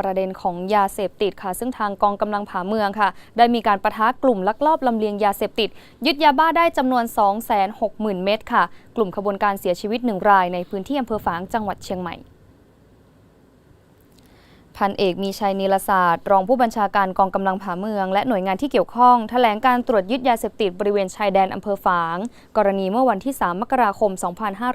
ประเด็นของยาเสพติดค่ะ ซึ่งทางกองกำลังผาเมืองค่ะ ได้มีการประทะกลุ่มลักลอบลำเลียงยาเสพติด ยึดยาบ้าได้จำนวน 260,000 เม็ดค่ะ กลุ่มขบวนการเสียชีวิตหนึ่งรายในพื้นที่อำเภอฝางจังหวัดเชียงใหม่ พันเอกมีชัยนิลศาสตร์ รองผู้บัญชาการกองกำลังผาเมือง และหน่วยงานที่เกี่ยวข้องแถลงการตรวจยึดยาเสพติดบริเวณชายแดนอำเภอฝาง กรณีเมื่อวันที่ 3 มกราคม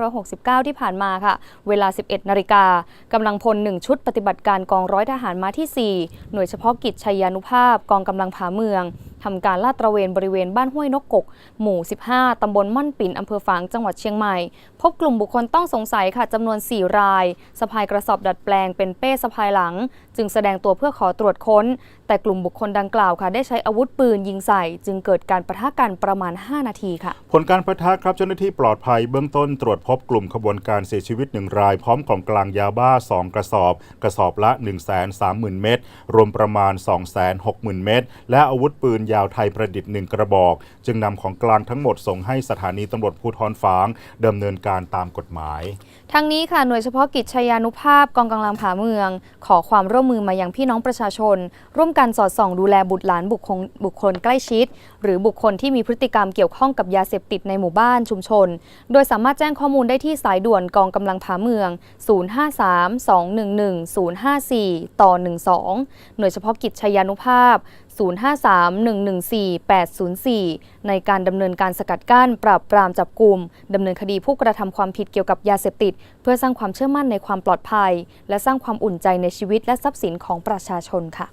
2569 ที่ผ่านมาค่ะ เวลา 11 นาฬิกากำลังพล 1 ชุดปฏิบัติการกองร้อยทหารมาที่ 4 หน่วยเฉพาะกิจชัยยานุภาพกองกำลังผาเมืองทำการลาดตระเวนบริเวณบ้านห้วยนกกก หมู่ 15 ตำบลม่อนปิ่นอำเภอฝางจังหวัดเชียงใหม่ พบกลุ่มบุคคลต้องสงสัยค่ะจำนวน 4 รายสะพายกระสอบดัดแปลงเป็นเป้สะพายหลัง จึงแสดงตัวเพื่อขอตรวจค้น แต่กลุ่มบุคคลดังกล่าวค่ะ ได้ใช้อาวุธปืนยิงใส่ จึงเกิดการประทะกันประมาณ 5 นาทีค่ะ ผลการประทะครับเจ้าหน้าที่ปลอดภัยเบื้องต้นตรวจพบกลุ่มขบวนการเสียชีวิตหนึ่งราย พร้อมของกลางยาบ้า 2 กระสอบ กระสอบละ 130,000 เม็ดรวมประมาณ 260,000 เม็ดและอาวุธปืนยาวไทยประดิษฐ์ 1 กระบอก จึงนำของกลางทั้งหมดส่งให้สถานีตำรวจภูธรฝางดำเนินการตามกฎหมาย ทั้งนี้ค่ะหน่วยเฉพาะกิจชยานุภาพกองกำลังผาเมือง ขอความร่วมมือมายังพี่น้องประชาชน ร่วมกันสอดส่องดูแลบุตรหลานบุคคลบุคคลใกล้ชิด หรือบุคคลที่มีพฤติกรรมเกี่ยวข้องกับยาเสพติดในหมู่บ้านชุมชน โดยสามารถแจ้งข้อมูลได้ที่สายด่วนกองกำลังผาเมือง 053-211-054 ต่อ 12 หน่วยเฉพาะกิจชยานุภาพ 053-114-804 ในการดำเนินการสกัดกั้น ปราบปรามจับกลุ่มดำเนินคดีผู้กระทำความผิดเกี่ยวกับยาเสพติด เพื่อสร้างความเชื่อมั่นในความปลอดภัย และสร้างความอุ่นใจในชีวิตและทรัพย์สินของประชาชนค่ะ